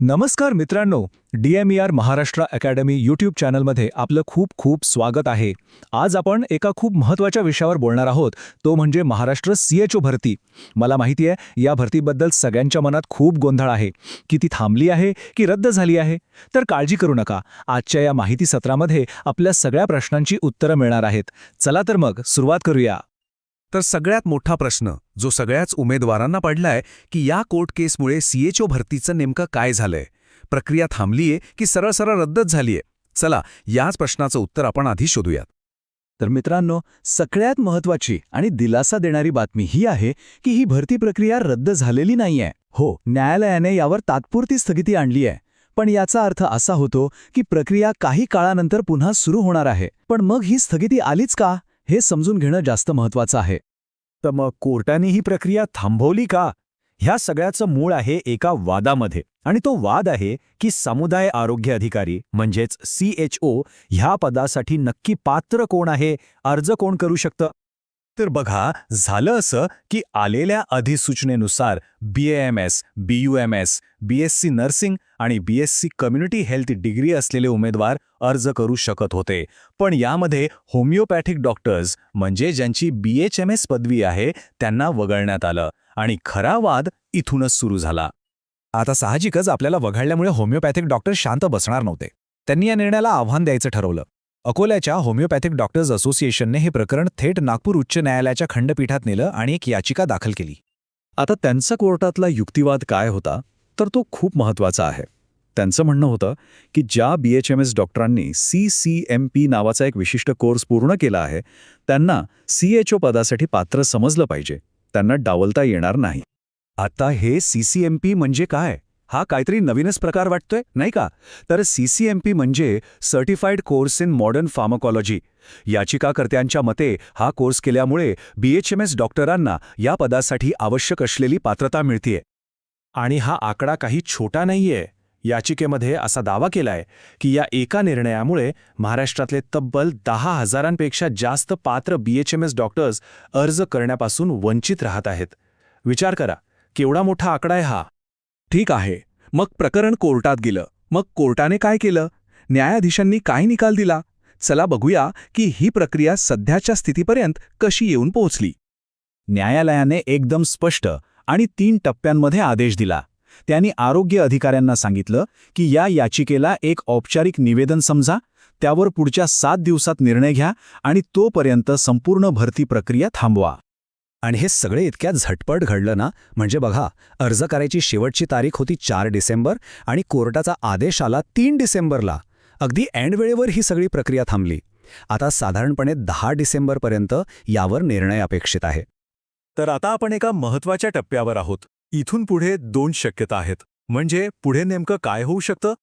नमस्कार मित्रांनो D M E R Maharashtra academy YouTube चॅनलमध्ये आपलं खूप खूप स्वागत आहे. आज आपण एका खूप महत्त्वाच्या विषयावर बोलणार आहोत तो म्हणजे महाराष्ट्र सी एच ओ भरती. मला माहिती आहे या भरतीबद्दल सगळ्यांच्या मनात खूप गोंधळ आहे. की ती थांबली आहे की रद्द झाली आहे? तर काळजी करू नका. आजच्या या माहिती सत्रामध्ये आपल्या सगळ्या प्रश्नांची उत्तरं मिळणार आहेत. चला तर मग सुरुवात करूया. तर सगळ्यात मोठा प्रश्न जो सगळ्याच उमेदवारांना पडलाय की या कोर्ट केसमुळे सीएचओ भरतीचं नेमकं काय झालंय? प्रक्रिया थांबलीये की सरळ सरळ रद्दच झालीये? चला याच प्रश्नाचं उत्तर आपण आधी शोधूयात. तर मित्रांनो सगळ्यात महत्त्वाची आणि दिलासा देणारी बातमी ही आहे की ही भरती प्रक्रिया रद्द झालेली नाहीये. हो न्यायालयाने यावर तात्पुरती स्थगिती आणली आहे पण याचा अर्थ असा होतो की प्रक्रिया काही काळानंतर पुन्हा सुरू होणार आहे. पण मग ही स्थगिती आलीच का? हे समजून घेणं जास्त महत्त्वाचं आहे. तर मग कोर्टाने ही प्रक्रिया थांबवली का? ह्या सगळ्याचं मूळ आहे एका वादामध्ये आणि तो वाद आहे की समुदाय आरोग्य अधिकारी म्हणजेच सी एच ओ ह्या पदासाठी नक्की पात्र कोण आहे अर्ज कोण करू शकतं? तर बघा झालं असं की आलेल्या अधिसूचनेनुसार B M S B U M S B S C nursing आणि बीएससी कम्युनिटी हेल्थ डिग्री असलेले उमेदवार अर्ज करू शकत होते. पण यामध्ये होमिओपॅथिक डॉक्टर्स म्हणजे ज्यांची बी एच एम एस पदवी आहे त्यांना वगळण्यात आलं आणि खरा वाद इथूनच सुरू झाला. आता साहजिकच आपल्याला वगळल्यामुळे होमिओपॅथिक डॉक्टर शांत बसणार नव्हते. त्यांनी या निर्णयाला आव्हान द्यायचं ठरवलं. अकोल्याच्या होमिओपॅथिक डॉक्टर्स असोसिएशनने हे प्रकरण थेट नागपूर उच्च न्यायालयाच्या खंडपीठात नेलं आणि एक याचिका दाखल केली. आता त्यांचा कोर्टातला युक्तिवाद काय होता? तर तो खूप महत्त्वाचा आहे. त्यांचं म्हणणं होतं की ज्या बी एच एम एस डॉक्टरांनी सी सी एम पी नावाचा एक विशिष्ट कोर्स पूर्ण केला आहे त्यांना सी एच ओ पदासाठी पात्र समजलं पाहिजे. त्यांना डावलता येणार नाही. आता हे सी सी एम पी म्हणजे काय? हा काहीतरी नवीनच प्रकार वाटतोय नाही का? तर सी सी एम पी म्हणजे certified course in modern pharmacology याचिकाकर्त्यांच्या मते हा कोर्स केल्यामुळे बी एच एम एस डॉक्टरांना या पदासाठी आवश्यक असलेली पात्रता मिळतीये. आणि हा आकडा काही छोटा नाहीये. याचिकेमध्ये असा दावा केलाय की या एका निर्णयामुळे महाराष्ट्रातले तब्बल दहा हजारांपेक्षा जास्त पात्र बीएचएमएस डॉक्टर्स अर्ज करण्यापासून वंचित राहत आहेत. विचार करा केवढा मोठा आकडा आहे हा? ठीक आहे. मग प्रकरण कोर्टात गेलं. मग कोर्टाने काय केलं? न्यायाधीशांनी काय निकाल दिला? चला बघूया की ही प्रक्रिया सध्याच्या स्थितीपर्यंत कशी येऊन पोहोचली. न्यायालयाने एकदम स्पष्ट आणि तीन टप्प्यांमध्ये आदेश दिला. त्यांनी आरोग्य अधिकाऱ्यांना सांगितलं की या याचिकेला एक औपचारिक निवेदन समजा त्यावर पुढच्या सात दिवसात निर्णय घ्या आणि तोपर्यंत संपूर्ण भरती प्रक्रिया थांबवा. आणि हे सगळे इतक्या झटपट घडलं ना? म्हणजे बघा अर्ज करायची शेवटची तारीख होती चार डिसेंबर आणि कोर्टाचा आदेश आला तीन डिसेंबरला. अगदी एंड वेळेवर ही सगळी प्रक्रिया थांबली. आता साधारणपणे दहा डिसेंबरपर्यंत यावर निर्णय अपेक्षित आहे. तर आता आपण एका महत्त्वाच्या टप्प्यावर आहोत. इथून पुढे दोन शक्यता आहेत. म्हणजे पुढे नेमकं काय होऊ शकतं?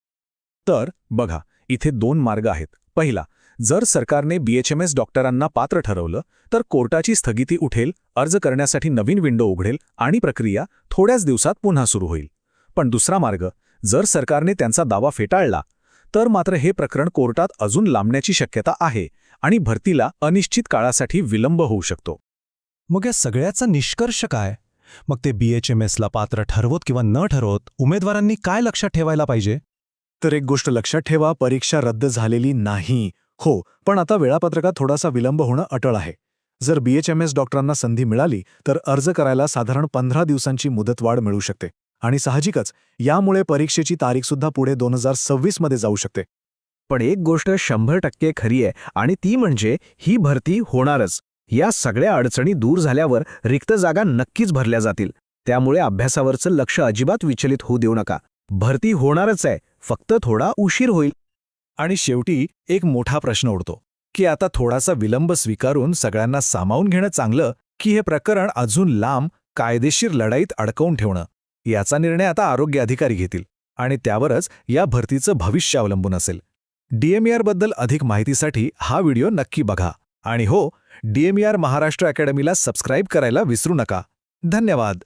तर बघा इथे दोन मार्ग आहेत. पहिला जर सरकारने बीएचएमएस डॉक्टरांना पात्र ठरवलं तर कोर्टाची स्थगिती उठेल अर्ज करण्यासाठी नवीन विंडो उघडेल आणि प्रक्रिया थोड्याच दिवसात पुन्हा सुरू होईल. पण दुसरा मार्ग जर सरकारने त्यांचा दावा फेटाळला तर मात्र हे प्रकरण कोर्टात अजून लांबण्याची शक्यता आहे आणि भरतीला अनिश्चित काळासाठी विलंब होऊ शकतो. मग या सगळ्याचा निष्कर्ष काय? मग ते बी एच एम एसला पात्र ठरवत किंवा न ठरवत उमेदवारांनी काय लक्षात ठेवायला पाहिजे? तर एक गोष्ट लक्षात ठेवा परीक्षा रद्द झालेली नाही. हो पण आता वेळापत्रकात थोडासा विलंब होणं अटळ आहे. जर बीएचएमएस डॉक्टरांना संधी मिळाली तर अर्ज करायला साधारण पंधरा दिवसांची मुदतवाढ मिळू शकते. आणि साहजिकच यामुळे परीक्षेची तारीखसुद्धा पुढे दोन हजार सव्वीसमध्ये जाऊ शकते. पण एक गोष्ट शंभर टक्के खरी आहे आणि ती म्हणजे ही भरती होणारच. या सगळ्या अडचणी दूर झाल्यावर रिक्त जागा नक्कीच भरल्या जातील. त्यामुळे अभ्यासावरचं लक्ष अजिबात विचलित होऊ देऊ नका. भरती होणारच आहे. फक्त थोडा उशीर होईल. आणि शेवटी एक मोठा प्रश्न उडतो की आता थोडासा विलंब स्वीकारून सगळ्यांना सामावून घेणं चांगलं की हे प्रकरण अजून लांब कायदेशीर लढाईत अडकवून ठेवणं? याचा निर्णय आता आरोग्य अधिकारी घेतील आणि त्यावरच या भरतीचं भविष्य अवलंबून असेल. डीएमईआरबद्दल अधिक माहितीसाठी हा व्हिडिओ नक्की बघा. आणि हो डीएमईआर महाराष्ट्र अकॅडमीला सबस्क्राईब करायला विसरू नका. धन्यवाद.